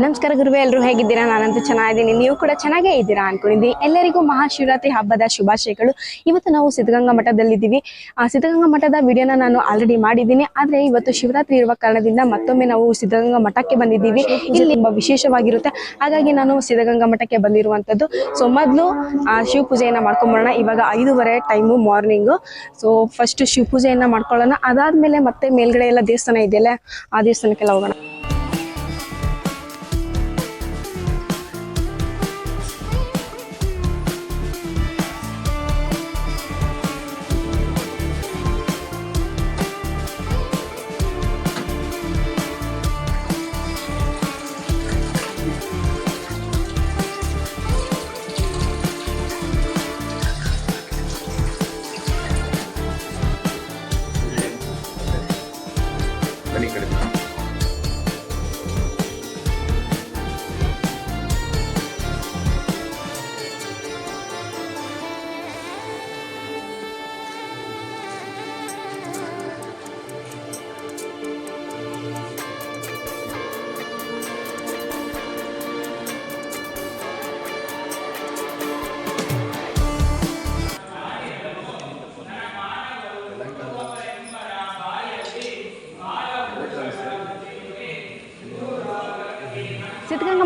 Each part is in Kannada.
ನಮಸ್ಕಾರ ಗುರುವೆ ಎಲ್ಲರೂ ಹೇಗಿದ್ದೀರಾ? ನಾನಂತೂ ಚೆನ್ನಾಗಿದ್ದೀನಿ. ನೀವು ಕೂಡ ಚೆನ್ನಾಗೇ ಇದ್ದೀರಾ ಅನ್ಕೊಂಡಿದ್ದೀನಿ. ಎಲ್ಲರಿಗೂ ಮಹಾಶಿವರಾತ್ರಿ ಹಬ್ಬದ ಶುಭಾಶಯಗಳು. ಇವತ್ತು ನಾವು ಸಿದ್ಧಗಂಗಾ ಮಠದಲ್ಲಿದ್ದೀವಿ. ಆ ಸಿದ್ಧಗಂಗಾ ಮಠದ ವಿಡಿಯೋನ ನಾನು ಆಲ್ರೆಡಿ ಮಾಡಿದ್ದೀನಿ. ಆದರೆ ಇವತ್ತು ಶಿವರಾತ್ರಿ ಇರುವ ಕಾರಣದಿಂದ ಮತ್ತೊಮ್ಮೆ ನಾವು ಸಿದ್ಧಗಂಗಾ ಮಠಕ್ಕೆ ಬಂದಿದ್ದೀವಿ. ಇಲ್ಲಿ ತುಂಬ ವಿಶೇಷವಾಗಿರುತ್ತೆ. ಹಾಗಾಗಿ ನಾನು ಸಿದ್ಧಗಂಗಾ ಮಠಕ್ಕೆ ಬಂದಿರುವಂಥದ್ದು. ಸೊ ಮೊದಲು ಶಿವ ಪೂಜೆಯನ್ನು ಮಾಡ್ಕೊಂಬರೋಣ. ಇವಾಗ ಐದೂವರೆ time morning so first Shiva ಪೂಜೆಯನ್ನು ಮಾಡ್ಕೊಳ್ಳೋಣ. ಅದಾದಮೇಲೆ ಮತ್ತೆ ಮೇಲ್ಗಡೆ ಎಲ್ಲ ದೇವಸ್ಥಾನ ಇದೆಯಲ್ಲ, ಆ ದೇವಸ್ಥಾನಕ್ಕೆಲ್ಲ ಹೋಗೋಣ.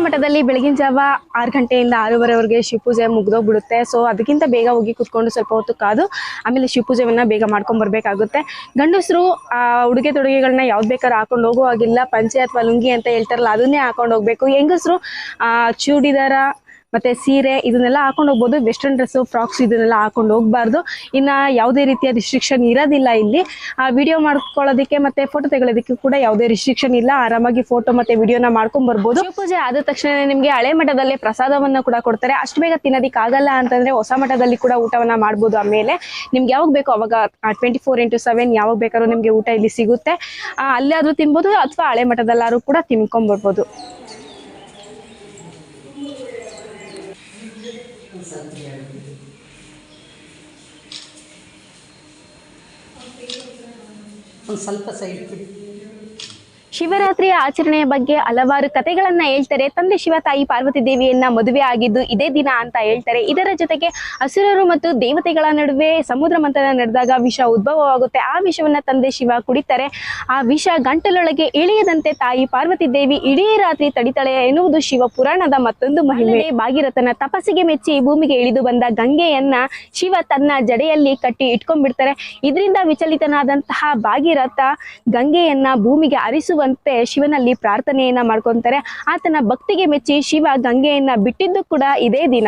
ಮಠದಲ್ಲಿ ಬೆಳಗಿನ ಜಾವ ಆರು ಗಂಟೆಯಿಂದ ಆರೂವರೆವರೆಗೆ ಶಿವಪೂಜೆ ಮುಗ್ದೋಗ್ಬಿಡುತ್ತೆ. ಸೊ ಅದಕ್ಕಿಂತ ಬೇಗ ಹೋಗಿ ಕೂತ್ಕೊಂಡು ಸ್ವಲ್ಪ ಹೊತ್ತು ಕಾದು, ಆಮೇಲೆ ಶಿವಪೂಜೆಯನ್ನ ಬೇಗ ಮಾಡ್ಕೊಂಡ್ ಬರಬೇಕಾಗುತ್ತೆ. ಗಂಡಸರು ಉಡುಗೆ ತೊಡುಗೆಗಳನ್ನ ಯಾವ್ದು ಬೇಕಾದ್ರೂ ಹಾಕೊಂಡು ಹೋಗೋ ಹಾಗಿಲ್ಲ. ಪಂಚೆ ಅಥವಾ ಲುಂಗಿ ಅಂತ ಹೇಳ್ತಾರಲ್ಲ, ಅದನ್ನೇ ಹಾಕೊಂಡು ಹೋಗ್ಬೇಕು. ಹೆಂಗಸರು ಚೂಡಿದಾರ ಮತ್ತೆ ಸೀರೆ ಇದನ್ನೆಲ್ಲ ಹಾಕೊಂಡು ಹೋಗ್ಬೋದು. ವೆಸ್ಟರ್ನ್ ಡ್ರೆಸ್ಸು ಫ್ರಾಕ್ಸ್ ಇದನ್ನೆಲ್ಲ ಹಾಕೊಂಡು ಹೋಗ್ಬಾರ್ದು. ಇನ್ನ ಯಾವುದೇ ರೀತಿಯ ರಿಸ್ಟ್ರಿಕ್ಷನ್ ಇರೋದಿಲ್ಲ ಇಲ್ಲಿ. ಆ ವಿಡಿಯೋ ಮಾಡ್ಕೊಳ್ಳೋದಕ್ಕೆ ಮತ್ತೆ ಫೋಟೋ ತೆಗೊಳ್ಳೋದಕ್ಕೆ ಕೂಡ ಯಾವುದೇ ರಿಸ್ಟ್ರಿಕ್ಷನ್ ಇಲ್ಲ. ಆರಾಮಾಗಿ ಫೋಟೋ ಮತ್ತೆ ವಿಡಿಯೋನ ಮಾಡ್ಕೊಂಡ್ ಬರ್ಬೋದು. ಪೂಜೆ ಆದ ತಕ್ಷಣ ನಿಮಗೆ ಹಳೆ ಮಠದಲ್ಲಿ ಪ್ರಸಾದವನ್ನ ಕೂಡ ಕೊಡ್ತಾರೆ. ಅಷ್ಟು ಬೇಗ ತಿನ್ನೋದಕ್ಕೆ ಆಗಲ್ಲ ಅಂತಂದ್ರೆ ಹೊಸ ಮಠದಲ್ಲಿ ಕೂಡ ಊಟವನ್ನ ಮಾಡ್ಬೋದು ಆಮೇಲೆ. ನಿಮ್ಗೆ ಯಾವಾಗ ಬೇಕೋ ಅವಾಗ ಟ್ವೆಂಟಿ ಫೋರ್ ಇಂಟು ಸೆವೆನ್ ಯಾವಾಗ ಬೇಕಾದ್ರೂ ನಿಮಗೆ ಊಟ ಇಲ್ಲಿ ಸಿಗುತ್ತೆ. ಅಲ್ಲಾದ್ರೂ ತಿನ್ಬೋದು ಅಥವಾ ಹಳೆ ಮಠದಲ್ಲಾದ್ರೂ ಕೂಡ ತಿನ್ಕೊಂಡ್ ಬರ್ಬೋದು. ಒಂದು ಸ್ವಲ್ಪ ಸೈಡ್ ಬಿಡಿ ಶಿವರಾತ್ರಿಯ ಆಚರಣೆಯ ಬಗ್ಗೆ ಹಲವಾರು ಕಥೆಗಳನ್ನ ಹೇಳ್ತಾರೆ. ತಂದೆ ಶಿವ ತಾಯಿ ಪಾರ್ವತಿ ದೇವಿಯನ್ನ ಮದುವೆ ಆಗಿದ್ದು ಇದೇ ದಿನ ಅಂತ ಹೇಳ್ತಾರೆ. ಇದರ ಜೊತೆಗೆ ಹಸುರರು ಮತ್ತು ದೇವತೆಗಳ ನಡುವೆ ಸಮುದ್ರ ಮಂಥನ ನಡೆದಾಗ ವಿಷ ಉದ್ಭವವಾಗುತ್ತೆ. ಆ ವಿಷವನ್ನ ತಂದೆ ಶಿವ ಕುಡಿತಾರೆ. ಆ ವಿಷ ಗಂಟಲೊಳಗೆ ಇಳಿಯದಂತೆ ತಾಯಿ ಪಾರ್ವತಿ ದೇವಿ ಇಡೀ ರಾತ್ರಿ ತಡಿತಾಳೆ ಎನ್ನುವುದು ಶಿವ ಪುರಾಣದ ಮತ್ತೊಂದು ಮಹಿಳೆ ಭಾಗಿರಥನ ತಪಸ್ಸಿಗೆ ಮೆಚ್ಚಿ ಭೂಮಿಗೆ ಇಳಿದು ಬಂದ ಗಂಗೆಯನ್ನ ಶಿವ ತನ್ನ ಜಡೆಯಲ್ಲಿ ಕಟ್ಟಿ ಇಟ್ಕೊಂಡ್ಬಿಡ್ತಾರೆ. ಇದರಿಂದ ವಿಚಲಿತನಾದಂತಹ ಭಾಗಿರಥ ಗಂಗೆಯನ್ನ ಭೂಮಿಗೆ ಹರಿಸುವಂತೆ ಶಿವನಲ್ಲಿ ಪ್ರಾರ್ಥನೆಯನ್ನ ಮಾಡ್ಕೊಂತಾರೆ. ಆತನ ಭಕ್ತಿಗೆ ಮೆಚ್ಚಿ ಶಿವ ಗಂಗೆಯನ್ನ ಬಿಟ್ಟಿದ್ದು ಕೂಡ ಇದೇ ದಿನ.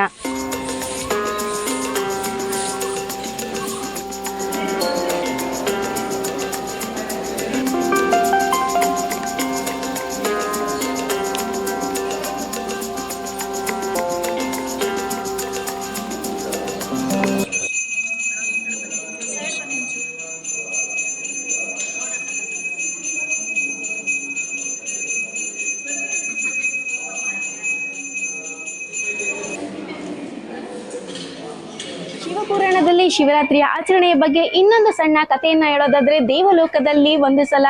ಶಿವಪುರಾಣದಲ್ಲಿ ಶಿವರಾತ್ರಿಯ ಆಚರಣೆಯ ಬಗ್ಗೆ ಇನ್ನೊಂದು ಸಣ್ಣ ಕಥೆಯನ್ನ ಹೇಳೋದಾದ್ರೆ ದೇವಲೋಕದಲ್ಲಿ ಒಂದು ಸಲ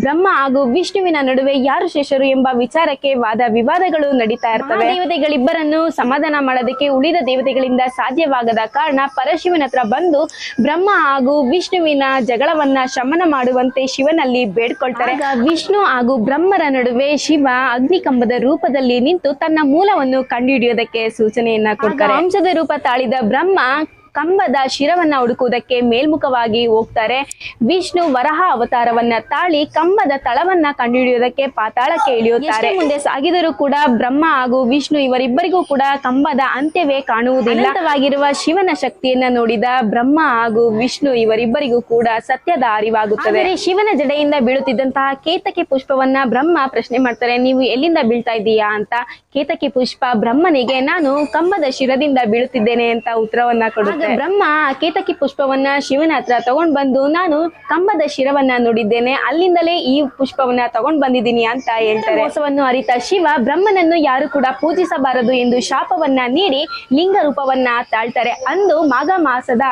ಬ್ರಹ್ಮ ಹಾಗೂ ವಿಷ್ಣುವಿನ ನಡುವೆ ಯಾರು ಶ್ರೇಷ್ಠರು ಎಂಬ ವಿಚಾರಕ್ಕೆ ವಾದ ವಿವಾದಗಳು ನಡೀತಾ ಇರ್ತವೆ. ದೇವತೆಗಳಿಬ್ಬರನ್ನು ಸಮಾಧಾನ ಮಾಡೋದಕ್ಕೆ ಉಳಿದ ದೇವತೆಗಳಿಂದ ಸಾಧ್ಯವಾಗದ ಕಾರಣ ಪರಶಿವನ ಹತ್ರ ಬಂದು ಬ್ರಹ್ಮ ಹಾಗೂ ವಿಷ್ಣುವಿನ ಜಗಳವನ್ನ ಶಮನ ಮಾಡುವಂತೆ ಶಿವನಲ್ಲಿ ಬೇಡ್ಕೊಳ್ತಾರೆ. ವಿಷ್ಣು ಹಾಗೂ ಬ್ರಹ್ಮರ ನಡುವೆ ಶಿವ ಅಗ್ನಿಕಂಬದ ರೂಪದಲ್ಲಿ ನಿಂತು ತನ್ನ ಮೂಲವನ್ನು ಕಂಡುಹಿಡಿಯೋದಕ್ಕೆ ಸೂಚನೆಯನ್ನ ಕೊಡ್ತಾರೆ. ಅಂಶದ ರೂಪ ತಾಳಿದ ಬ್ರಹ್ಮ ಕಂಬದ ಶಿರವನ್ನ ಹುಡುಕುವುದಕ್ಕೆ ಮೇಲ್ಮುಖವಾಗಿ ಹೋಗ್ತಾರೆ. ವಿಷ್ಣು ವರಹ ಅವತಾರವನ್ನ ತಾಳಿ ಕಂಬದ ತಳವನ್ನ ಕಂಡುಹಿಡಿಯುವುದಕ್ಕೆ ಪಾತಾಳಕ್ಕೆ ಇಳಿಯುತ್ತಾರೆ. ಮುಂದೆ ಸಾಗಿದರೂ ಕೂಡ ಬ್ರಹ್ಮ ಹಾಗೂ ವಿಷ್ಣು ಇವರಿಬ್ಬರಿಗೂ ಕೂಡ ಕಂಬದ ಅಂತ್ಯವೇ ಕಾಣುವುದಿಲ್ಲ. ಅಂತವಾಗಿರುವ ಶಿವನ ಶಕ್ತಿಯನ್ನ ನೋಡಿದ ಬ್ರಹ್ಮ ಹಾಗೂ ವಿಷ್ಣು ಇವರಿಬ್ಬರಿಗೂ ಕೂಡ ಸತ್ಯದ ಅರಿವಾಗುತ್ತದೆ. ಶಿವನ ಜಡೆಯಿಂದ ಬೀಳುತ್ತಿದ್ದಂತಹ ಕೇತಕಿ ಪುಷ್ಪವನ್ನ ಬ್ರಹ್ಮ ಪ್ರಶ್ನೆ ಮಾಡ್ತಾರೆ ನೀವು ಎಲ್ಲಿಂದ ಬೀಳ್ತಾ ಇದ್ದೀಯಾ? ಅಂತ. ಕೇತಕಿ ಪುಷ್ಪ ಬ್ರಹ್ಮನಿಗೆ ನಾನು ಕಂಬದ ಶಿರದಿಂದ ಬೀಳುತ್ತಿದ್ದೇನೆ ಅಂತ ಉತ್ತರವನ್ನ ಕೊಡುತ್ತೆ. ಹೇಳುತ್ತೆ ಬ್ರಹ್ಮ ಕೇತಕಿ ಪುಷ್ಪವನ್ನ ಶಿವನ ಹತ್ರ ತಗೊಂಡ್ ಬಂದು ನಾನು ಕಂಬದ ಶಿರವನ್ನ ನೋಡಿದ್ದೇನೆ. ಅಲ್ಲಿಂದಲೇ ಈ ಪುಷ್ಪವನ್ನ ತಗೊಂಡ್ ಬಂದಿದ್ದೀನಿ ಅಂತ ಹೇಳ್ತಾರೆ. ಮೋಸವನ್ನು ಅರಿತ ಶಿವ ಬ್ರಹ್ಮನನ್ನು ಯಾರು ಕೂಡ ಪೂಜಿಸಬಾರದು ಎಂದು ಶಾಪವನ್ನ ನೀಡಿ ಲಿಂಗ ರೂಪವನ್ನ ತಾಳ್ತಾರೆ. ಅಂದು ಮಾಘ ಮಾಸದ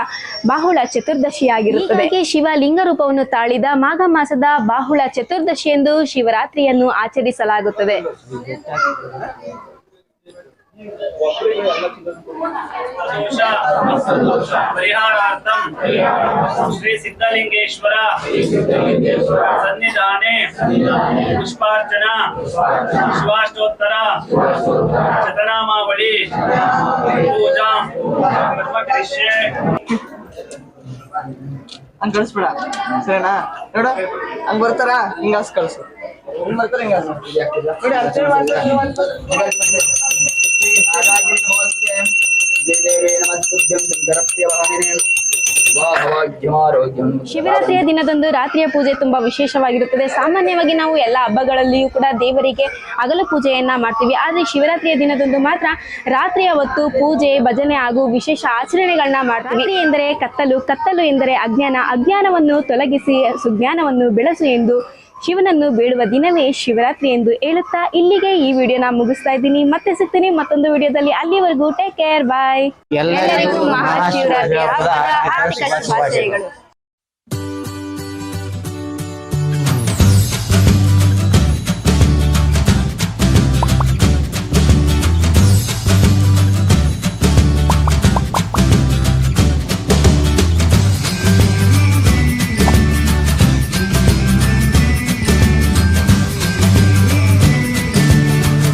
ಬಾಹುಳ ಚತುರ್ದಶಿಯಾಗಿರುತ್ತದೆ. ಆಗಿರುತ್ತದೆ ಶಿವ ಲಿಂಗ ರೂಪವನ್ನು ತಾಳಿದ ಮಾಘ ಮಾಸದ ಬಾಹುಳ ಚತುರ್ದಶಿ ಎಂದು ಶಿವರಾತ್ರಿಯನ್ನು ಆಚರಿಸಲಾಗುತ್ತದೆ. ಪರಿಹಾರಾರ್ಥಂ ಶ್ರೀ ಸಿದ್ಧಲಿಂಗೇಶ್ವರ ಸನ್ನಿಧಾನೆ ಪುಷ್ಪಾರ್ಚನ ಶಿವಾಷ್ಟೋತ್ತರ ಶತನಾಮಾವಳಿ ಪೂಜಾ ಕರ್ಮ ಹಂಗೆ ಹಂಗ್ ಕಳಿಸ್ಬೇಡ. ಸರಿನಾ? ನೋಡ. ಹಂಗ್ ಬರ್ತಾರ? ಹಿಂಗಾಸ್ ಕಳ್ಸು. ಹಿಂಗ್ ಬರ್ತಾರ ಹಿಂಗಾಸ್ ನೋಡಿ ಅರ್ಚನೆ ಮಾಡ್ತಾರೆ, ಹಿಂಗ್ ಮಾಡ್ತಾರೆ. ಹಾಗಾಗಿ ನಮಸ್ತೆ. ಜಯ ದೇವೇ ನಮಸ್ತುಭ್ಯಂ ಶಂಕರಪ್ರಿಯವಾಹಿನೇ. ವಾಹವಾಗ್ಯಮಾರೋಗ್ಯಂ. ಶಿವರಾತ್ರಿಯ ದಿನದಂದು ರಾತ್ರಿಯ ಪೂಜೆ ತುಂಬಾ ವಿಶೇಷವಾಗಿರುತ್ತದೆ ಸಾಮಾನ್ಯವಾಗಿ ನಾವು ಎಲ್ಲ ಹಬ್ಬಗಳಲ್ಲಿಯೂ ಕೂಡ ದೇವರಿಗೆ ಹಗಲು ಪೂಜೆಯನ್ನ ಮಾಡ್ತೀವಿ ಆದ್ರೆ ಶಿವರಾತ್ರಿಯ ದಿನದಂದು ಮಾತ್ರ ರಾತ್ರಿಯ ಹೊತ್ತು ಪೂಜೆ ಭಜನೆ ಹಾಗೂ ವಿಶೇಷ ಆಚರಣೆಗಳನ್ನ ಮಾಡ್ತೀವಿ ಎಂದರೆ ಕತ್ತಲು ಕತ್ತಲು ಎಂದರೆ ಅಜ್ಞಾನ ಅಜ್ಞಾನವನ್ನು ತೊಲಗಿಸಿ ಸುಜ್ಞಾನವನ್ನು ಬೆಳೆಸು ಎಂದು ಶಿವನನ್ನು ಬೇಡುವ ದಿನವೇ ಶಿವರಾತ್ರಿ ಎಂದು ಹೇಳುತ್ತಾ ಇಲ್ಲಿಗೆ ಈ ವಿಡಿಯೋನ ಮುಗಿಸ್ತಾ ಇದ್ದೀನಿ. ಮತ್ತೆ ಸಿಗ್ತೀನಿ ಮತ್ತೊಂದು ವಿಡಿಯೋದಲ್ಲಿ. ಅಲ್ಲಿವರೆಗೂ ಟೇಕ್ ಕೇರ್ ಬಾಯ್ ಎಲ್ಲರಿಗೂ ಮಹಾಶಿವರಾತ್ರಿ.